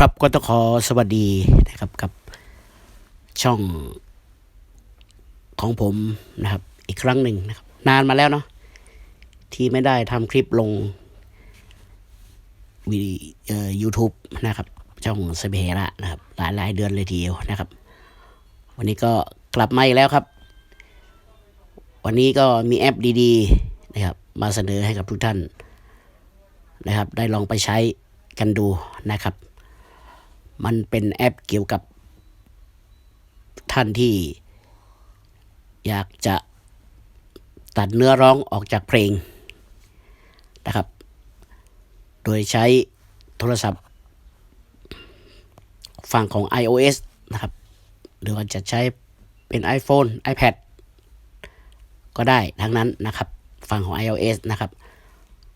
ครับก็ต้องขอสวัสดีนะครับกับช่องของผมนะครับ อีกครั้งหนึ่งนะครับ นานมาแล้วเนาะที่ไม่ได้ทำคลิปลงวีดีเอ่อ YouTube นะครับช่องสเปเฮระนะครับ หลายหลายเดือนเลยทีเดียวนะครับ วันนี้ก็กลับมาอีกแล้วครับ วันนี้ก็มีแอปดีๆนะครับ มาเสนอให้กับทุกท่านนะครับ ได้ลองไปใช้กันดูนะครับ มันเป็นแอปเกี่ยวกับ ท่านที่ อยากจะตัดเนื้อร้องออกจากเพลงนะครับ โดยใช้โทรศัพท์ ฝั่งของ iOS นะครับ หรือว่าจะใช้เป็น iPhone iPad ก็ได้ทั้งนั้นนะครับฝั่งของ iOS นะครับ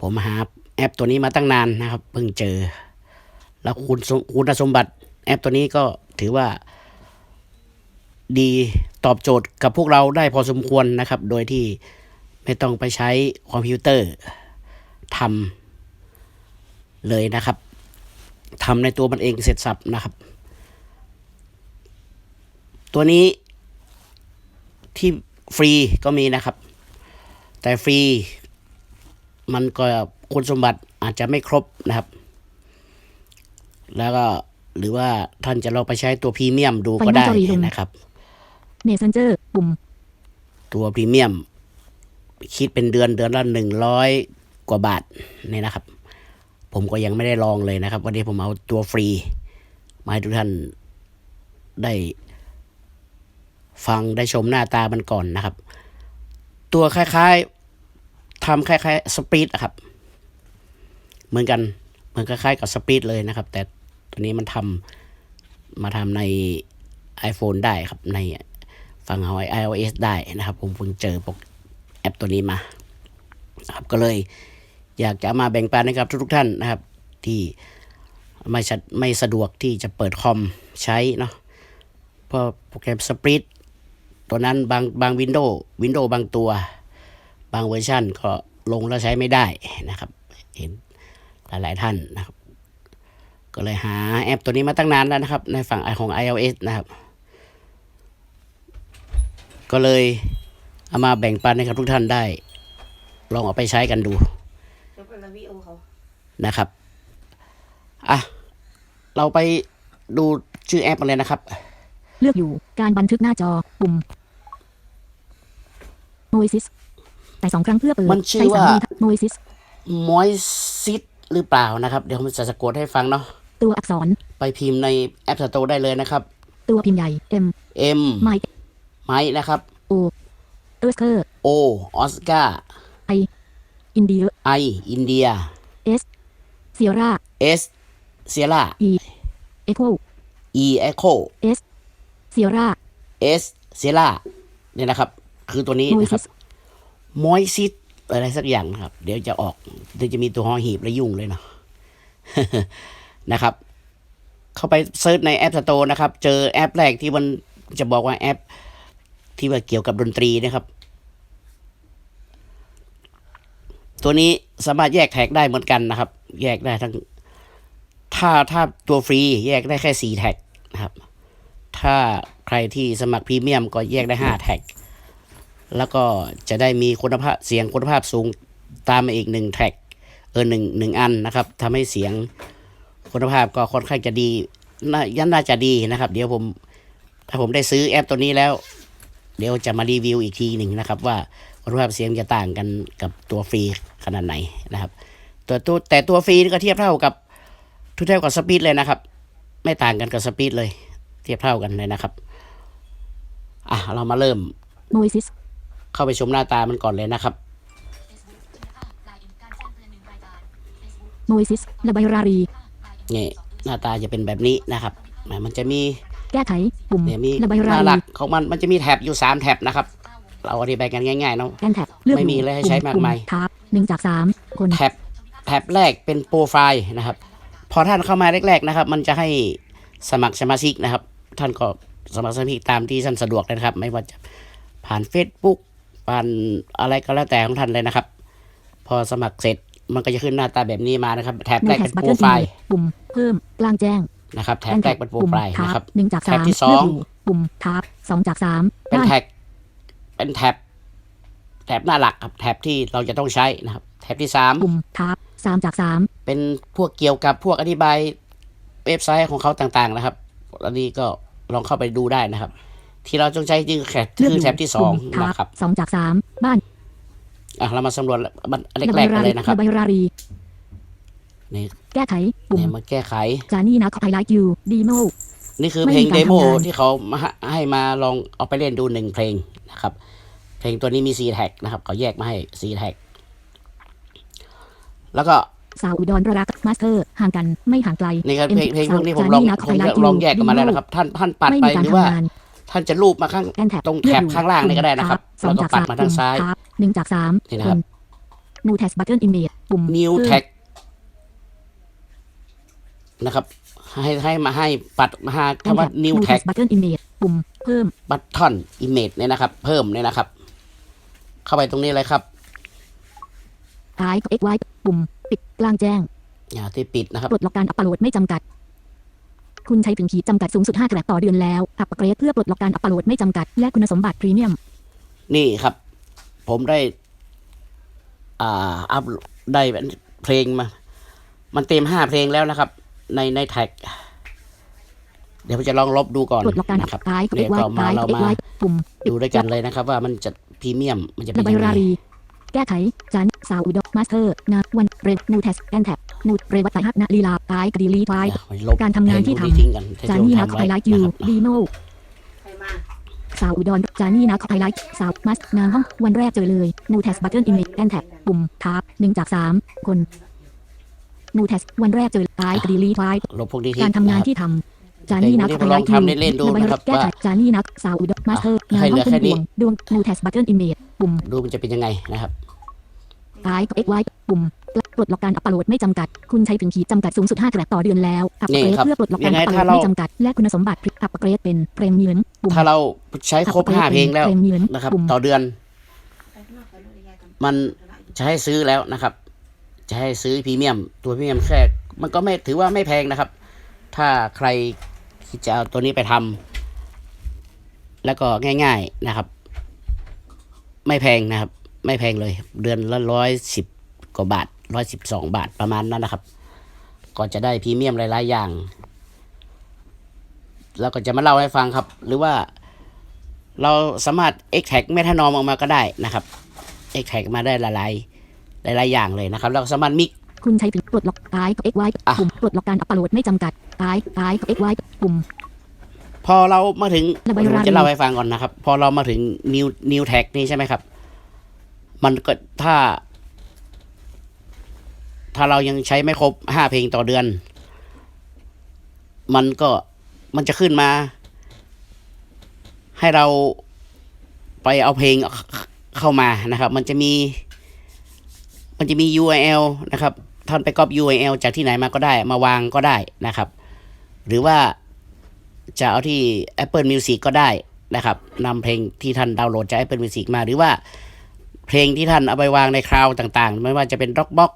ผมหาแอปตัวนี้มาตั้งนานนะครับ เพิ่งเจอ แล้วคุณคุณสมบัติแอปตัวนี้ก็ถือว่า ดีตอบโจทย์กับพวกเราได้พอสมควรนะครับ โดยที่ไม่ต้องไปใช้คอมพิวเตอร์ทำเลยนะครับทำในตัวมันเองเสร็จสับนะครับ ตัวนี้ที่ฟรีก็มีนะครับ แต่ฟรีมันก็คุณสมบัติอาจจะไม่ครบนะครับ แล้วก็หรือว่าท่านจะลองไปใช้ตัวพรีเมียมดูก็ได้ไปหน้าจอรีลงนะครับ Messenger ปุ่ม ตัวพรีเมียม คิดเป็นเดือนเดือนละหนึ่งร้อยกว่าบาทเนี่ยนะครับ ผมก็ยังไม่ได้ลองเลยนะครับ วันนี้ผมเอาตัวฟรี มาให้ทุกท่านได้ฟังได้ชมหน้าตามันก่อนนะครับ ตัวคล้ายๆทำคล้ายๆสปีดอะครับ เหมือนกัน เหมือนคล้ายๆกับสปีดเลยนะครับ แต่ ตัวนี้มันทำมาทำใน iPhone ได้ครับในฝั่งของ iOS ได้นะครับ ผมเพิ่งเจอโปรแอปตัวนี้มาครับก็เลยอยากจะมาแบ่งปันให้กับทุกๆท่านนะครับ ที่ไม่สะไม่สะดวกที่จะเปิดคอมใช้เนาะเพราะโปรแกรมสปริตตัวนั้นบางบางวินโดว์วินโดว์บางตัว บางเวอร์ชันก็ลงแล้วใช้ไม่ได้นะครับ เห็นหลายๆท่านนะครับ ก็เลยหาแอปตัวนี้มาตั้งนานแล้วนะครับ ในฝั่งของ iOS นะครับ ก็เลยเอามาแบ่งปันให้กับทุกท่านได้ ลองเอาไปใช้กันดูยกเป็นวิโอเขานะครับอะเราไปดูชื่อแอปมาเลยนะครับ เลือกอยู่การบันทึกหน้าจอปุ่ม Noises แต่สองครั้งเพื่อเปิดมันชื่อใช้สาว่ามี Noises m o i s i t หรือเปล่านะครับ เดี๋ยวผมจะสะกดให้ฟังเนาะ ตัวอักษร ไปพิมพ์ในแอป Store ได้เลยนะครับ ตัวพิมพ์ใหญ่ M M My ไม้นะครับ O Oscar O ออสการ์ I India I อินเดีย S Sierra S เซียร่า E Echo E Echo S Sierra S เซียร่าเนี่ยนะครับ คือตัวนี้นะครับ Noises มอยซิตอะไรสักอย่างนะครับ เดี๋ยวจะออกเดี๋ยวจะมีตัวหอหีบและยุ่งเลยเนาะ นะครับ เข้าไปเซิร์ชในแอปสโตร์นะครับ เจอแอปแรกที่มันจะบอกว่าแอป ที่ว่าเกี่ยวกับดนตรีนะครับ ตัวนี้สามารถแยกแท็กได้เหมือนกันนะครับ แยกได้ทั้ง ถ้าถ้าตัวฟรีแยกได้แค่สี่แท็กนะครับ ถ้าใครที่สมัครพรีเมียมก็แยกได้ห้าแท็กแล้วก็จะได้มีคุณภาพเสียงคุณภาพสูงตามมาอีกหนึ่งแท็กเออหนึ่งหนึ่งอันนะครับทำให้เสียง คุณภาพก็ค่อนข้างจะดีน่ายันน่าจะดีนะครับ เดี๋ยวผม ถ้าผมได้ซื้อแอปตัวนี้แล้ว เดี๋ยวจะมารีวิวอีกทีหนึ่งนะครับ ว่าคุณภาพเสียงจะต่างกันกับตัวฟรีขนาดไหนนะครับตัวตัวแต่ตัวฟรีนี่ก็เทียบเท่ากับทุกเท่ากับสปีดเลยนะครับ ไม่ต่างกันกับสปีดเลย เทียบเท่ากันเลยนะครับอะเรามาเริ่ม Noises เข้าไปชมหน้าตามันก่อนเลยนะครับ Noises ระบายรารี นี่หน้าตาจะเป็นแบบนี้นะครับแหมมันจะมีแก้ไขปุ่มเนี่ยมีระบายหราน้าหรีลักของมันมันจะมีแท็บอยู่สามแท็บนะครับ เราอธิบายกันง่ายๆเนาะแอนแท็บเลือกไม่มียู่อะไรให้ใช้มากมายปุ่ทับหนึ่งจากสามคนแท็บแท็บแรกเป็นโปรไฟล์นะครับ พอท่านเข้ามาแรก ๆนะครับ มันจะให้สมัครสมาชิกนะครับ ท่านก็สมัครสมาชิกตามที่ท่านสะดวกเลยนะครับ ไม่ว่าจะผ่าน Facebook ผ่านอะไรก็แล้วแต่ของท่านเลยนะครับ พอสมัครเสร็จ มันก็จะขึ้นหน้าตาแบบนี้มานะครับแท็บในแรกแท็เป็บนบัตโปเตรอร์ไฟทีล์ปุ่มเพิ่มกลางแจ้งนะครับแท็บแรกเป็นโปรปุ่มไฟล์ทันะครับหนึ่งจากแท็สาบมที่สองเลืกยู่ปุ่มทับสองจากสามเป็นบ้านแท็ก เป็นแท็บแท็บหน้าหลักครับแท็บที่เราจะต้องใช้นะครับแท็บที่สามปุ่มทับสามจากสามเป็นพวกเกี่ยวกับพวกอธิบายเว็บไซต์ของเขาต่างๆนะครับอันนี้ก็ลองเข้าไปดูได้นะครับ ที่เราต้องใช้จริงๆคือเลือกคืออยู่แท็บที่สองปุ่มทับนะครับสองจากสามบ้าน อะเรามาสำรวจมันอันระแรบายกๆรากันเลรียนะครับระบายรารีนี่แก้ไขปุ่มเนี่ยมาแก้ไขจานี่นะไฮไลท์ยูดีโมนี่คือไม่เพลมีงการเดโมทำงานที่เขามาให้ให้มาลองเอาไปเล่นดูหนึ่งเพลงนะครับ เพลงตัวนี้มี 4 แท็กนะครับเขาแยกมาให้ 4 แท็ก แล้วก็สาวอุดรรักมาสเตอร์ห่างกันไม่ห่างไกลนี่ครับเพลงเพลงพวกนี้ผมจาลองนะผมไฮไลท์ลองแยกกันมาแล้วดีโนะครับ ท่านท่านปัดไม่ไปมีการหรือว่า ทำงานท่านจะรูปมาข้างแอนแท็บตรงแถบข้างล่างนี่ก็ได้นะครับสองแล้วก็จากปัดสามมาทางซ้ายปุ่มทับหนึ่งจากสามนี่นะครับนูเทสบัตเทิลอิมเมจปุ่ม new เพิ่ม tag นะครับ ให้ให้มาให้ปัดมาหาคำว่า new tag บัตเทิลอิมเมจปุ่มเพิ่ม button image เนี่ยนะครับ เพิ่มเนี่ยนะครับ เข้าไปตรงนี้เลยครับท้าย x y ปุ่ม ปิดกลางแจ้งอ่าที่ปิดนะครับปลดล็อกการอัปโหลดไม่จำกัด คุณใช้ถึงขีดจำกัดสูงสุด5แกรกต่อเดือนแล้วอัปเกรดเพื่อปลดล็อกการอัปโหลดไม่จำกัด และคุณสมบัติพรีเมียม นี่ครับ ผมได้ อ่า อัพได้เพลงมา มันเต็มห้าเพลงแล้วนะครับ ในในแท็ก เดี๋ยวผมจะลองลบดูก่อนปลดล็อกการนะครับท้ายเดี๋ยว x y ก็มาท้ายเรา x มา y ปุ่มดูด้วยกันเลยนะครับ ว่ามันจะพรีเมียมมันจะเป็ระนบายยังไงรารี แก้ไขจานสาวอุดรมาสเตอร์นาวันเรนนูเทสแอนแท็บนูเรวัตไตฮักนาลีลาท้ายกดีลีทายอะลบการทำงานที่ทำเพลทิ้งกันจานี่นะไฮไลท์ยูนะครับดีโมใครมาสาวอุดรจานี่นะไฮไลท์สาวมัสนางห้องวันแรกเจอเลยนูเทสบัตเทิลอิมเมจแอนแท็บปุ่มทับหนึ่งจากสามคนนูเทสวันแรกเจอท้ายกดีลีทายลบพวกนี้ทิ้งการทำงานนะครับที่ทำ จานี่นักเดี๋ยวผมลองทำเล่นๆดูนะครับแก้ไขว่าจานี่นักสาวอุดรมาสเตอร์อะงานให้ห้เหองลือคุแค่ณนี้ดวงดวงนูเทสบัตเทิลอิมเมจปุ่มดูมันจะเป็นยังไงนะครับท้ายเอ็กไวปุ่มปลดล็อกการอัปโหลดไม่จำกัด คุณใช้ถึงขีดจำกัดสูงสุด5แกรกต่อเดือนแล้ว อัปเกรนี่ดครับเพื่อปลดล็อกการยังไงอัปโหลถ้าดเราไม่จำกัด และคุณสมบัติอัปเกรดเป็นเพรมเยือนปุ่มถ้าเราใช้ครบห้าเพลงแล้วเพรมเยือนนะครับปุ่มต่อเดือนไปข้างนอกไปนู่นเลยยายทำมันธุระอยู่จะให้ซื้อแล้วนะครับ จะให้ซื้อพรีเมียม ตัวพรีเมียมแค่มันก็ไม่ถือว่าไม่แพงนะครับ ถ้าใคร ที่จะเอาตัวนี้ไปทำแล้วก็ง่าย ๆนะครับ ไม่แพงนะครับ ไม่แพงเลย เดือนละร้อยสิบกว่าบาทร้อยสิบสองบาทประมาณนั้นนะครับ ก็จะได้พรีเมียมหลาย ๆ อย่าง แล้วก็จะมาเล่าให้ฟังครับ หรือว่าเราสามารถ e x t r a c t เมทานอมออกมาก็ได้นะครับเอ็กแท็กมาได้หลายๆหลายๆอย่างเลยนะครับแล้วสามารถมิก คุณใช้ถึงปลดล็อกท้ายเอ็กไวอะปุ่มปลดล็อกการอัปโหลดไม่จำกัดท้ายท้ายเอ็กไวปุ่มพอเรามาถึงระบายผมราจะเล่าให้ฟังก่อนนะครับ พอเรามาถึง new new tag นี่ใช่ไหมครับ มันก็ถ้า ถ้าเรายังใช้ไม่ครบห้าเพลงต่อเดือน มันก็มันจะขึ้นมา ให้เราไปเอาเพลงเข้ามานะครับ มันจะมี มันจะมี URL นะครับ ท่านไปก๊อป URL จากที่ไหนมาก็ได้ มาวางก็ได้นะครับ หรือว่าจะเอาที่ Apple Music ก็ได้นะครับนำเพลงที่ท่านดาวน์โหลดจาก Apple Music มา หรือว่าเพลงที่ท่านเอาไปวางในคลาวต่างๆ ไม่ว่าจะเป็น Dropbox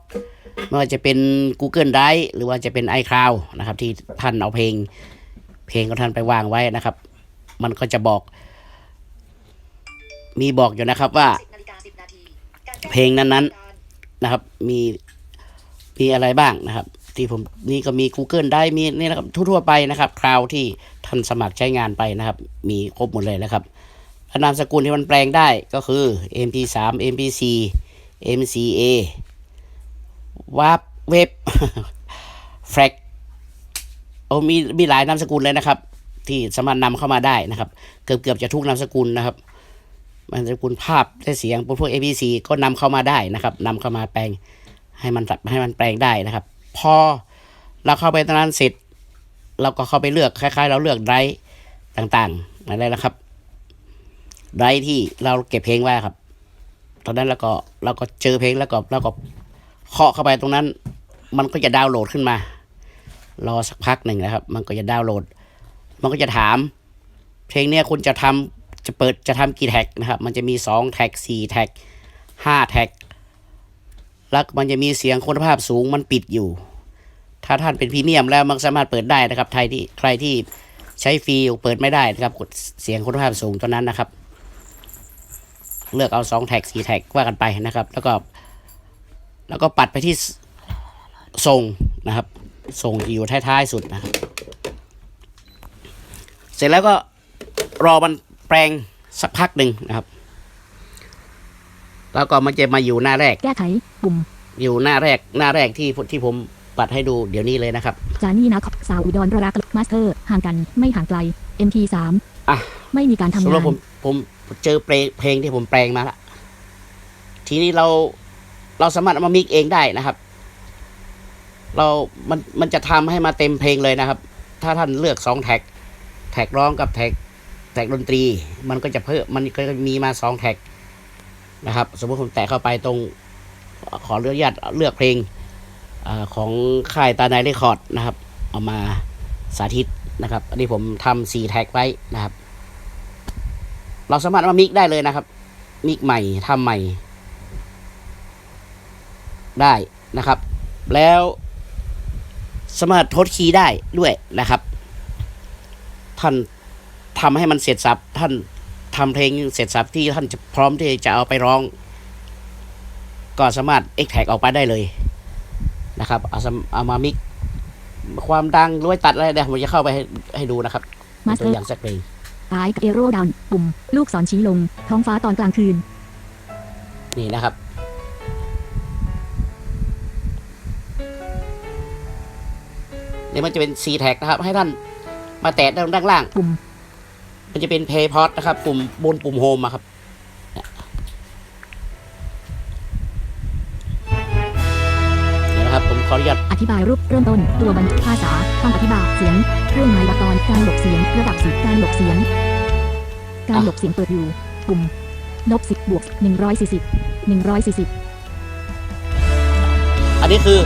ไม่ว่าจะเป็น Google Drive หรือว่าจะเป็น iCloud นะครับ ที่ท่านเอาเพลง เพลงของท่านไปวางไว้นะครับ มันก็จะบอก มีบอกอยู่นะครับว่า เพลงนั้นๆนะครับ มี มีอะไรบ้างนะครับ ที่ผมนี่ก็มี Google ได้มีนี่นะครับทั่วๆไปนะครับคราวที่ท่านสมัครใช้งานไปนะครับ มีครบหมดเลยนะครับนามสกุลที่มันแปลงได้ก็คือ MP3 MP4 MCA วับเว็บแฟกโอ้มีมีหลายนามสกุลเลยนะครับ ที่สามารถนำเข้ามาได้นะครับ เกือบเกือบจะทุกนามสกุลนะครับนามสกุลภาพและเสียงพวก ABC ก็นำเข้ามาได้นะครับนำเข้ามาแปลง ให้มันให้มันแปลงได้นะครับ พอเราเข้าไปตรงนั้นเสร็จ เราก็เข้าไปเลือกคล้าย ๆ เราเลือกไดรฟ์ต่างๆอะไรนะครับไดรที่เราเก็บเพลงไว้ครับ ตอนนั้นเราก็เราก็เจอเพลงแล้วก็เราก็เคาะเข้าไปตรงนั้น มันก็จะดาวน์โหลดขึ้นมา รอสักพักหนึ่งนะครับ มันก็จะดาวน์โหลด มันก็จะถาม เพลงเนี้ยคุณจะทำจะเปิดจะทำกี่แท็กนะครับ มันจะมีสองแท็กสี่แท็กห้าแท็ก ล้วมันจะมีเสียงคุณภาพสูงมันปิดอยู่ ถ้าท่านเป็นพรีเมียมแล้วมันสามารถเปิดได้นะครับใครที่ใครที่ใช้ฟรีเปิดไม่ได้นะครับกดเสียงคุณภาพสูงตัวนั้นนะครับ เลือกเอาสองแท็กสี่แท็กว่ากันไปนะครับ แล้วก็ แล้วก็ปัดไปที่ทรงนะครับทรงอยู่ท้ายๆสุดนะครับ เสร็จแล้วก็รอมันแปลงสักพักหนึ่งนะครับ แล้วก็มันจะมาอยู่หน้าแรก แก้ไขปุ่ม อยู่หน้าแรกหน้าแรกที่ที่ผมปัดให้ดูเดี๋ยวนี้เลยนะครับจานี่นะสาวอุดรรักมาสเตอร์ ห่างกันไม่ห่างไกล MT3 อะไม่มีการทำสำหงารับนผมผมเจอเพลงเพลงที่ผมแปลงมาละทีนี้เราเราสามารถเอามามิกเองได้นะครับ เรา มัน มันจะทำให้มาเต็มเพลงเลยนะครับ ถ้าท่านเลือกสองแท็ก แท็กร้องกับแท็ก แท็กดนตรี มันก็จะเพิ่ม มันก็จะมีมาสองแท็ก นะครับ สมมติผมแตะเข้าไปตรงขอเลือนุญาตเลือกเพลงอของค่ายตาไนเรคคอร์ดนะครับเอามาสาธิตนะครับ อันนี้ผมทำสี่แท็กไว้นะครับ เราสามารถมามิกได้เลยนะครับมิกใหม่ทำใหม่ ได้นะครับ แล้วสามารถทดคีย์ได้ด้วยนะครับ ท่านทำให้มันเสร็จสับท่าน ทำเพลงเสร็จสับที่ท่านจะพร้อมที่จะเอาไปร้อง ก็สามารถเอ็กแท็กออกไปได้เลยนะครับเอาสำเอามามิกความดังหรือว่าตัดอะไรเดี๋ยวผมจะเข้าไปให้ให้ดูนะครับมาสตัเตวออร์ย่างสักเพลงไอเอโรดาวปุ่ม ลูกศรชี้ลง ท้องฟ้าตอนกลางคืน นี่นะครับ นี่มันจะเป็น C tag นะครับ ให้ท่านมาแตะด้านด้านล่างปุ่ม มันจะเป็น play pause นะครับ ปุ่มบนปุ่ม home อะครับเนี่ยเดี๋ยวนะครับผมขออนุญาตอธิบายรูปเริ่มต้น ตัวบรรภาษาคำอธิบายเสียงเครื่องหมายละตอนการหลบเสียง ระดับสิบการหลบเสียง การหลบเสียงเปิดอยู่ปุ่มลบสิบบวกหนึ่งร้อยสี่สิบหนึ่งร้อยสี่สิบอันนี้คือ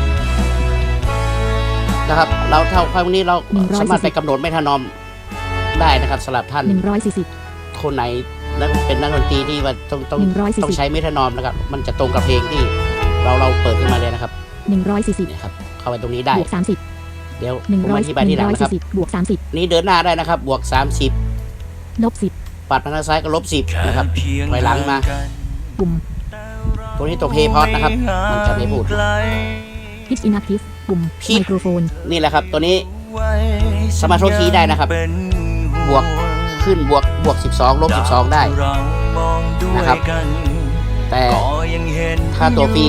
นะครับ เราเท่าครั้งนี้เราสามารถไปกำหนดไม่ถนอม ได้นะครับสำหรับท่านหนึ่งร้อยสี่สิบคนไหนนักเป็นนักดนตรีที่ว่าต้องต้องหนึ่งร้อยสี่ต้องสิบใช้เมทานอมนะครับ มันจะตรงกับเพลงที่เราเราเปิดขึ้นมาเลยนะครับหนึ่งร้อยสี่สิบเนี่ยครับเข้าไปตรงนี้ได้บวกสามสิบเดี๋ยวหนึ่งผมร้อยอธิบายหที่นึ่หงลังร้อยนะครับสี่สิบบวกสามสิบนี่เดินหน้าได้นะครับ บวกลบสิบ30ปัดมาทางซ้ายก็ลบ10นะครับถอยหลังมาปุ่มตัวนี้ตัวเพย์พอดนะครับมันจะไม่พูด pitch inactive ปุ่ม Pitch ไมโครโฟนนี่แหละครับ ตัวนี้สามารถโทษคีย์ได้นะครับ บวกขึ้นบวกบวก 12 ลบ 12 ได้นะครับ แต่ถ้าตัวฟรี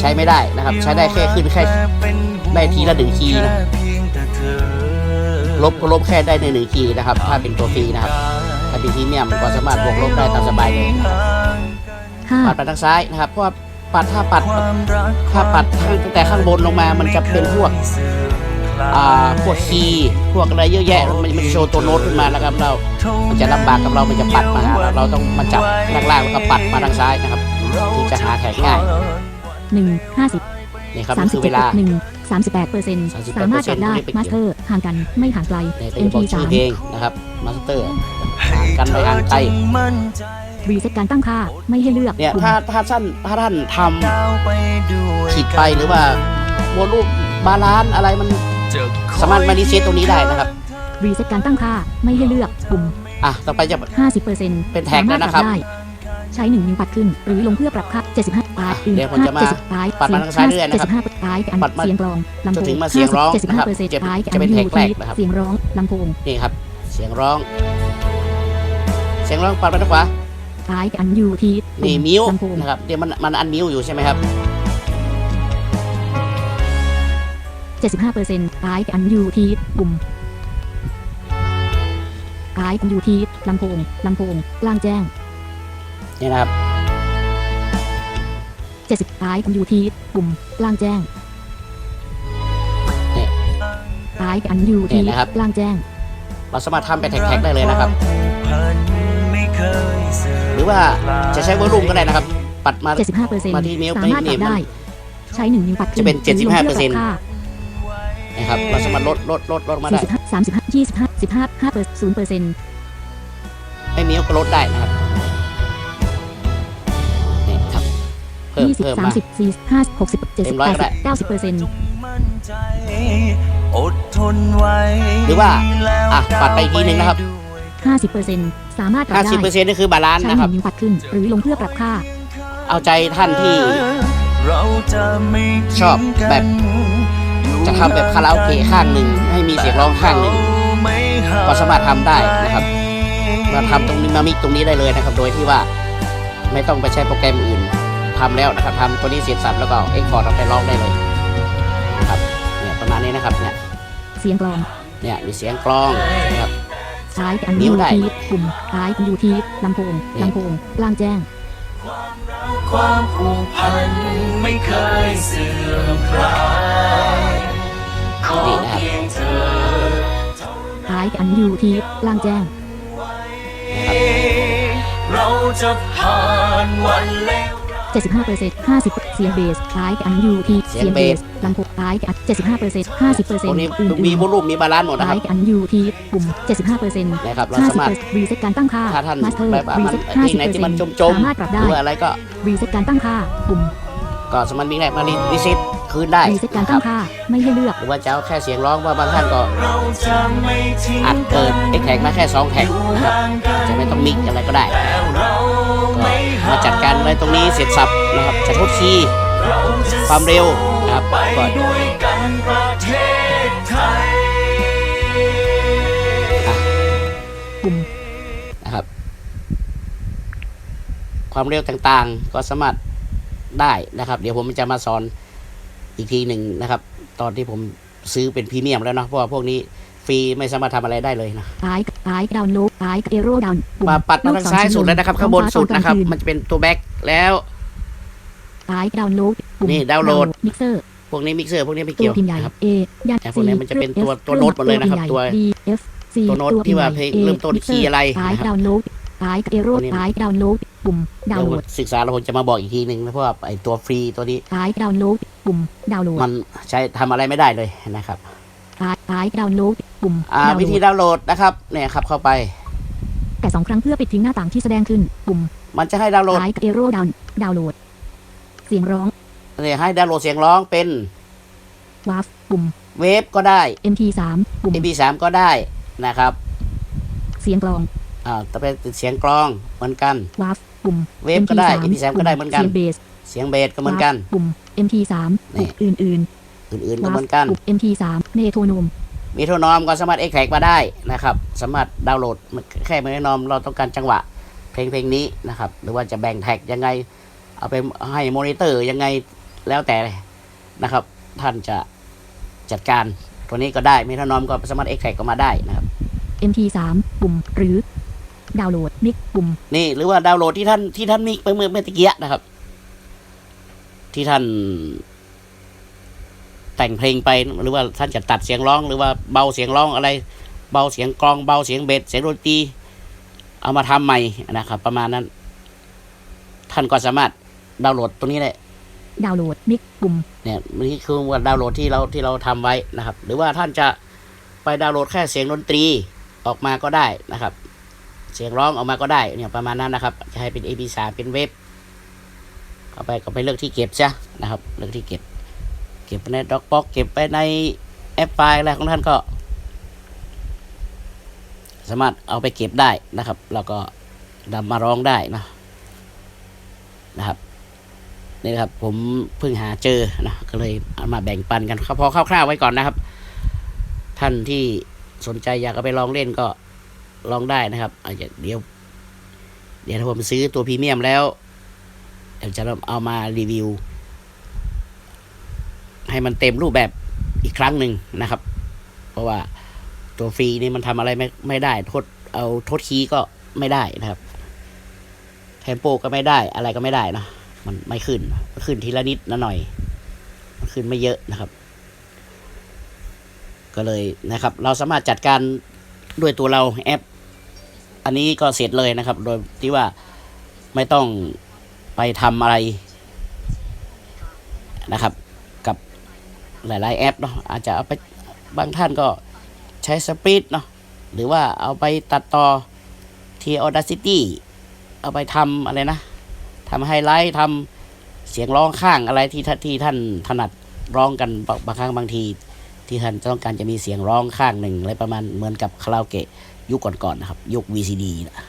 ใช้ไม่ได้นะครับ ใช้ได้แค่ขึ้นแค่ได้ทีละหนึ่งคีย์นะลบก็ลบแค่ได้ในหนึ่งคีย์นะครับ ถ้าเป็นตัวฟรีนะครับถ้าเป็นพรีเมียมก็สามารถบวกลบได้ตามสบายเลยนะครับห้าปัดไปทางซ้ายนะครับเพราะว่าปัดถ้าปัดถ้าปัดข้างตั้งแต่ข้างบนลงมามันจะเป็นพวก อ่าพวกคีย์พวกอะไรเยอะแยะมันมันจะโชว์ตัวโน้ตขึ้นมาแล้วครับเรา มันจะลำบากกับเรา มันจะปัดมาหาเราเราต้องมาจับล่างๆแล้วก็ปัดมาทางซ้ายนะครับถึงจะหาแท็กง่ายหนึ่งห้าสิบนี่ครับสามนี่สิคืบอเจ็เวดลาหนึ่งสามสิบแปดเปอร์เซ็นต์38%สามารถจับได้ไม่ได้ไปเกี่ยวมาสเตอร์ห่างกันไม่ห่างไกลเนี่ยก็จะบอก MT ชื่สาอมเพลงนะครับมาสเตอร์กันไปอ่านไกลรีเซ็ตการตั้งค่าไม่ให้เลือกเนี่ยปุ่มถ้าถ้าท่านถ้าท่านทำผิดไปหรือว่าโมลูกบาลานซ์อะไรมัน สามารถมารีเซ็ตตรงนี้ได้นะครับ รีเซ็ตการตั้งค่าไม่ให้เลือกปุ่มอะต่อไปจะห้าสิบเปอร์เซ็นต์เป็นแท็กแล้วนะครับใช้หนึ่งนิ้วปัดขึ้น หรือลงเพื่อปรับค่าเจ็ดสิบห้าปลายเดี๋ยวผมจะมาเจ็ดสิบปลายปัดมาทางซ้ายเรื่อยๆนะครับเจ็ดสิบห้าปลายอันปัดมาเสียงกลองลำโพจนถึงงมาเสียงร้องเจ็ดสิบนะคห้ารับเปอร์เซ็นต์จะปลายจะเป็นแท็กแรกนะครับเสียงร้องลำโพงนี่ครับ เสียงร้อง เสียงร้องปัดไปทางขวาปลายอันยูทีนี่มิวลำโพงนะครับเดี๋ยวมันมันอันมิวอยู่ใช่ไหมครับ เจ็ดสิบห้าเปอร์เซ็นต์ปลายอันยูทีปุ่มปลายอันยูทีลำโพงลำโพงกลางแจ้งนี่นะครับเจ็ดสิบปลายอันยูทีปุ่มกลางแจ้งเนี่ยปลายอันยูเนี่ทียนะครับกลางแจ้ง เราสามารถทำเป็นแท็กๆได้เลยนะครับ หรือว่าจะใช้วอลลุ่มก็ได้นะครับ ปัดมาเจ็ดสิบห้าเปอร์เซ็นต์มาที่นิ้วสามารถไม่ปรับนี่มันได้ ใช้หนึ่งนิ้วปัดขึ้จะเป็นหรือลง75%พื่อปรับค่า นะครับเราสามารถลดลดลดลดมาสี่ได้สิบห้าสามสิบห้ายี่สิบห้าสิบห้าห้าเปอร์ศูนย์เปอร์เซ็นต์ไม่มีก็ลดได้นะครับนี่ครับเพิ่มยี่สิบเพิ่มสามมาสิบสี่ห้าหกสิบเจ็ดเต็สิบมร้อยแปดก็ได้สิบเก้าสิบเปอร์เซ็นต์มั่นใจอดทนไว้หรือว่าแล้วอะปัดไปอีกทีหนึ่งนะครับ50%สามารถปรับได้50%นี่คือบาลานซ์ใช้นะครับหนึ่งนิ้วปัดขึ้น หรือลงเพื่อปรับค่า เอาใจท่านที่เราจะไม่ชอบแบบ จะทำแบบคาราโอเกะข้างหนึ่งให้มีเสียงร้องข้างหนึ่งก็สามารถทำได้นะครับมาทำตรงนี้มามิกตรงนี้ได้เลยนะครับ โดยที่ว่าไม่ต้องไปใช้โปรแกรมอื่นทำแล้วนะครับทำตัวนี้เสร็จสับแล้วก็เอ็กพอร์ตเอาไปลองได้เลยนะครับเนี่ยประมาณนี้นะครับเนี่ยเสียงกลองเนี่ยมีเสียงกลองนะครับใช้อันนิ้ยูวได้ทีปุ่มใช้ยูทีลำโพงนี่ลำโพงกลางแจ้งความผูกพันไม่เคยเสื่อมคลายขอ นี่นะครับเพียงเธอใช้อันยูทีกลางแจ้ง เราจะผ่านวันเลว75% 50 เสียงเบสคล้ายกับอันยูทีเสียงเบสลำโพงคล้ายกับ75% 50%ตรงนี้อื่นมีวอลลุ่มมีบาลานซ์หมดคนะคล้ารัยบกับอันยูทีปุ่ม 75%นะครับเราสามารถ50%รีเซ็ตการตั้งค่าถ้าท่านมาสเตอร์แบบว่ารีมันเซ็ตเพลงไหนที่มันจมจมสามารถปรับหได้รือว่าอะไรก็ รีเซ็ตการตั้งค่าปุ่ม ก็สามารถมีได้มารีเซ็ตคืนได้รีเซ็ตการนะคตั้รังบค่าไม่ให้เลือกหรือว่าจะเอาแค่เสียงร้องว่าบางท่านก็เราจะไม่ทิ้งอัดเกินเอ็กแท็กมาแค่สองแท็กนะครับห่างกันจะไม่ต้องมิกอะไรก็ได้แต่เราไม่ก็มาจัดการอะไรตรงนี้เสร็จสับนะครับจะทดคีย์เราจะความเร็วนะครับไปก็ด้วยกันประเทศไทยปุ่มนะครับ ความเร็วต่างๆ ก็สามารถ ได้นะครับ เดี๋ยวผมจะมาสอนอีกทีหนึ่งนะครับ ตอนที่ผมซื้อเป็นพรีเมียมแล้วเนาะเพราะว่าพวกนี้ฟรีไม่สามารถทำอะไรได้เลยนะคล้ายคล้ายดาวน์โหลดคล้ายเอโรดาวน์ปุ่มมาปัดมาทางซ้ายสุดแล้วนะครับข้างบนสุดนะครับท้องฟ้าตอมันจะเป็นตัวแบ็คแล้วคล้ายดาวน์โหลดปุ่มนี่ดาวน์โหลดมิกเซอร์พวกนี้มิกเซอร์พวกนี้ไม่ตัเกี่วยวพิมพ์ใหญ่นะครับ A ยันแต่พวกนี้มันจะเป็นตัวตัวโน้ตหมดเลยนะครับ ตัว D F C ตัวโน้ตที่ว่าเพลงเริ่มต้นคีย์อะไรคล้ายนะครับ ดาวน์โหลดคล้ายเอโรตัวนี้คล้ายดาวน์โหลดปุ่มดาวน์โหลเดี๋ยวดศึกษาเราคงจะมาบอกอีกทีหนึ่งนะเพราะว่าไอตัวฟรีตัวนี้คล้ายดาวน์โหลดปุ่มดาวน์โหลดมันใช้ทำอะไรไม่ได้เลยนะครับคล้ายคล้ายดาวน์โหลดปุ่มอ่าดาวน์โหลวิธีดดาวน์โหลดนะครับเนี่ยครับเข้าไป แต่สองครั้งเพื่อปิดทิ้งหน้าต่างที่แสดงขึ้นปุ่มมันจะให้ดาวน์โหลดคล้ายเอโรดาวน์ดาวน์โหลด เสียงร้องเนี่ยให้ดาวน์โหลดเสียงร้องเป็นวาฟปุ่มเวฟก็ได้ MP3 ปุ่ม MP3 ก็ได้นะครับ เสียงกลอง อ่าแต่เป็นเสียงกลองเหมือนกันวาฟปุ่มเวฟก็ได้ MP3 MP3 ก็ได้เหมือนกัน เสียงเบสเสียงเบสก็เหมือนกันวาฟปุ่ม MP3 นี่ปุ่มอื่นอื่นๆๆก็วาเหฟมือนกันปุ่ม MP3 เมโทรโนมมีโทรนอมก็สามารถเอ็กแทกมาได้นะครับ สามารถดาวน์โหลดแค่เมโทรนอมเราต้องการจังหวะเพลงเพลงนี้นะครับ หรือว่าจะแบ่งแท็กยังไง เอาไปให้มอนิเตอร์ยังไงแล้วแต่นะครับ ท่านจะจัดการตัวนี้ก็ได้เมโทรนอมก็สามารถเอ็กแทกก็มาได้นะครับ MP3 ปุ่มหรือ ดาวน์โหลดมิกปุ่มนี่หรือว่าดาวน์โหลดที่ท่านที่ท่านมีไปเมื่อเมื่อตะกี้นะครับ ที่ท่าน แต่งเพลงไปหรือว่าท่านจะตัดเสียงร้อง หรือว่าเบาเสียงร้องอะไร เบาเสียงกลองเบาเสียงเบสเสียงดนตรีเอามาทำใหม่นะครับ ประมาณนั้น ท่านก็สามารถดาวน์โหลดตัวนี้ได้ดาวน์โหลดมิกปุ่มเนี่ยนี่คือว่าดาวน์โหลดที่เราที่เราทำไว้นะครับ หรือว่าท่านจะไปดาวน์โหลดแค่เสียงดนตรีออกมาก็ได้นะครับ เสียงร้องออกมาก็ได้เนี่ยประมาณนั้นนะครับจะให้เป็น AP3 เป็นเว็บเข้าไปก็ไปเลือกที่เก็บซะนะครับ เลือกที่เก็บ เก็บไปในด็อกบ็อกเก็บไปในแอปไฟล์อะไรของท่านก็ สามารถเอาไปเก็บได้นะครับ แล้วก็นำมาร้องได้นะนะครับนี่นะครับผมเพิ่งหาเจอนะก็เลยเอามาแบ่งปันกันพอคร่าวๆไว้ก่อนนะครับ ท่านที่สนใจอยากเอาไปลองเล่นก็ ลองได้นะครับอาจจะเดี๋ยว เดี๋ยวถ้าผมซื้อตัวพรีเมียมแล้วเดี๋ยวจะเอามารีวิว ให้มันเต็มรูปแบบอีกครั้งหนึ่งนะครับ เพราะว่าตัวฟรีนี่มันทำอะไรไม่ไม่ได้โทษเอาโทษคีย์ก็ไม่ได้นะครับเทมโปก็ไม่ได้อะไรก็ไม่ได้นะมันไม่ขึ้นมันขึ้นทีละนิดละหน่อย มันขึ้นไม่เยอะนะครับ ก็เลยนะครับ เราสามารถจัดการด้วยตัวเราแอป อันนี้ก็เสร็จเลยนะครับ โดยที่ว่าไม่ต้องไปทำอะไรนะครับ กับหลายๆแอปเนาะอาจจะเอาไปบางท่านก็ใช้สปริตเนาะหรือว่าเอาไปตัดต่อที่ Audacity เอาไปทำอะไรนะทำไฮไลท์ทำเสียงร้องข้างอะไรที่ท,ที่ท่านถนัดร้องกันบางบางครั้งบางที ที่ท่านต้องการจะมีเสียงร้องข้างหนึ่งอะไรประมาณเหมือนกับคาราโอเกะ ยุคก่อนๆนะครับ ยุค VCD นะ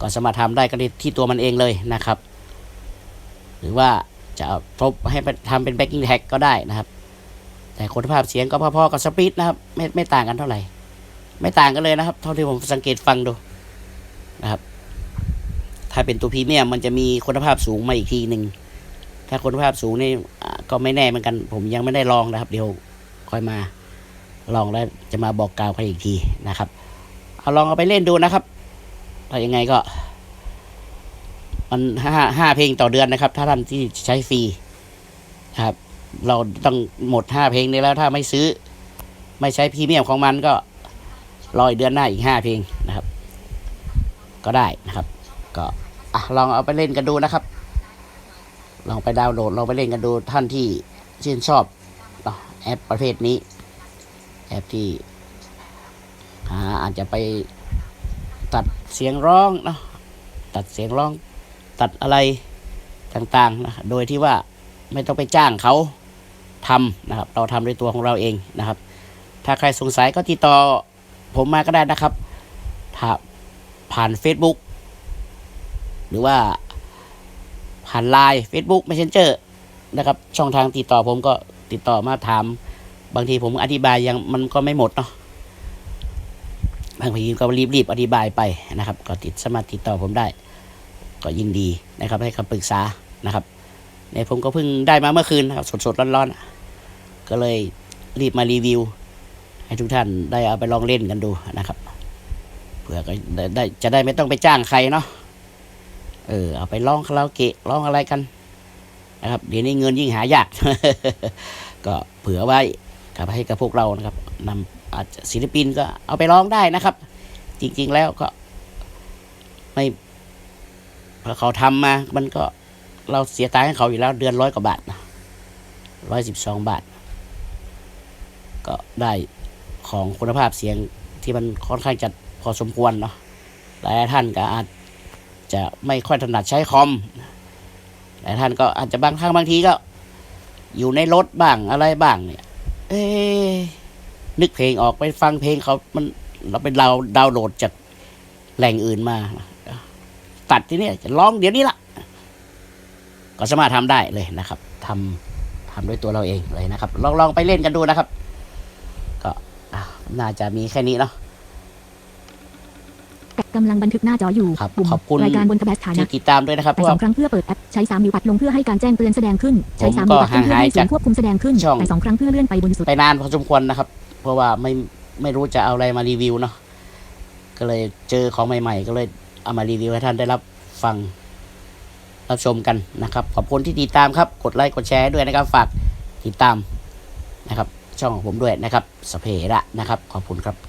ก็สามารถทำได้ก็ที่ตัวมันเองเลยนะครับ หรือว่าจะเอาทบให้ทำเป็น backing tag ก็ได้นะครับ แต่คุณภาพเสียงก็พอๆกับสปีดนะครับไม่ไม่ต่างกันเท่าไหร่ ไม่ต่างกันเลยนะครับ เท่าที่ผมสังเกตฟังดูนะครับ ถ้าเป็นตัวพรีเมียมมันจะมีคุณภาพสูงมาอีกทีหนึ่งถ้าคุณภาพสูงนี่ก็ไม่แน่เหมือนกัน ผมยังไม่ได้ลองนะครับ เดี๋ยวค่อยมาลองแล้วจะมาบอกกล่าวกันอีกทีนะครับ เอาลองเอาไปเล่นดูนะครับถ้ายังไงก็ มันห้าห้าเพลงต่อเดือนนะครับ ถ้าท่านที่ใช้ฟรีนะครับ เราต้องหมดห้าเพลงนี้แล้ว ถ้าไม่ซื้อ ไม่ใช้พรีเมียมของมันก็รออีกเดือนหน้าอีกห้าเพลงนะครับ ก็ได้นะครับ ก็อะลองเอาไปเล่นกันดูนะครับ ลองไปดาวน์โหลดลองไปเล่นกันดูท่านที่ชื่นชอบแอปประเภทนี้ แอปที่ หาอาจจะไปตัดเสียงร้องเนาะตัดเสียงร้อง ตัดอะไรต่างๆนะโดยที่ว่าไม่ต้องไปจ้างเขาทำนะครับ เราทำด้วยตัวของเราเองนะครับ ถ้าใครสงสัยก็ติดต่อผมมาก็ได้นะครับถ้าผ่าน Facebook หรือว่าผ่านไลน์ Facebook Messenger นะครับ ช่องทางติดต่อผมก็ติดต่อมาถาม บางทีผมอธิบายยังมันก็ไม่หมดเนาะ บางทีก็รีบๆอธิบายไปนะครับ ก็ติดสามารถติดต่อผมได้ ก็ยินดีนะครับ ให้คำปรึกษานะครับเนี่ยผมก็เพิ่งได้มาเมื่อคืนนะครับสดๆร้อนๆ ก็เลยรีบมารีวิว ให้ทุกท่านได้เอาไปลองเล่นกันดูนะครับเผื่อก็ได้จะได้ไม่ต้องไปจ้างใครเนาะเออเอาไปร้องคาราโอเกะร้องอะไรกันนะครับเดี๋ยวนี้เงินยิ่งหายาก ก็เผื่อไว้กับให้กับพวกเรานะครับนำ อาจจะศิลปินก็เอาไปร้องได้นะครับ จริง ๆแล้วก็ไม่พอเขาทำมา มันก็เราเสียตังค์ให้เขาอยู่แล้ว เดือนร้อยกว่าบาทร้อยสิบสองบาท ก็ได้ของคุณภาพเสียงที่มันค่อนข้างจะพอสมควรเนาะหลายท่านก็อาจจะไม่ค่อยถนัดใช้คอมแต่ท่านก็อาจจะบางครั้งบางทีก็ อยู่ในรถบ้างอะไรบ้างเนี่ย เอ๊ นึกเพลงออกไปฟังเพลงเขามันเราไปดาวดาวน์โหลดจากแหล่งอื่นมา ตัดที่นี่จะร้องเดี๋ยวนี้ละก็สามารถทำได้เลยนะครับทำทำด้วยตัวเราเองเลยนะครับ ลองลองไปเล่นกันดูนะครับ ก็อะน่าจะมีแค่นี้เนาะกำลังบันทึกหน้าจออยู่ครับปุ่มขอบคุณรายการบนกระแบสฐานะที่ติดตามด้วยนะครับเพแต่ราะสว่าองครั้งเพื่อเปิดแอปใช้สามนิ้วปัดลงเพื่อให้การแจ้งเตือนแสดงขึ้น ใช้ผมสามก็นิ้วปัดขึ้นเพื่อให้ห่างหายเสียจางกควบคุมแสดงขึ้นช่องแต่สองครั้งเพื่อเลื่อนไปบนสุดไปนานพอสมควรนะครับ เพราะว่าไม่ไม่รู้จะเอาอะไรมารีวิวเนาะก็เลยเจอของใหม่ ๆ ก็เลยเอามารีวิวให้ท่านได้รับฟังรับชมกันนะครับ ขอบคุณที่ติดตามครับกดไลค์กดแชร์ด้วยนะครับฝากติดตามนะครับ ช่องของผมด้วยนะครับสเพระนะครับ ขอบคุณครับ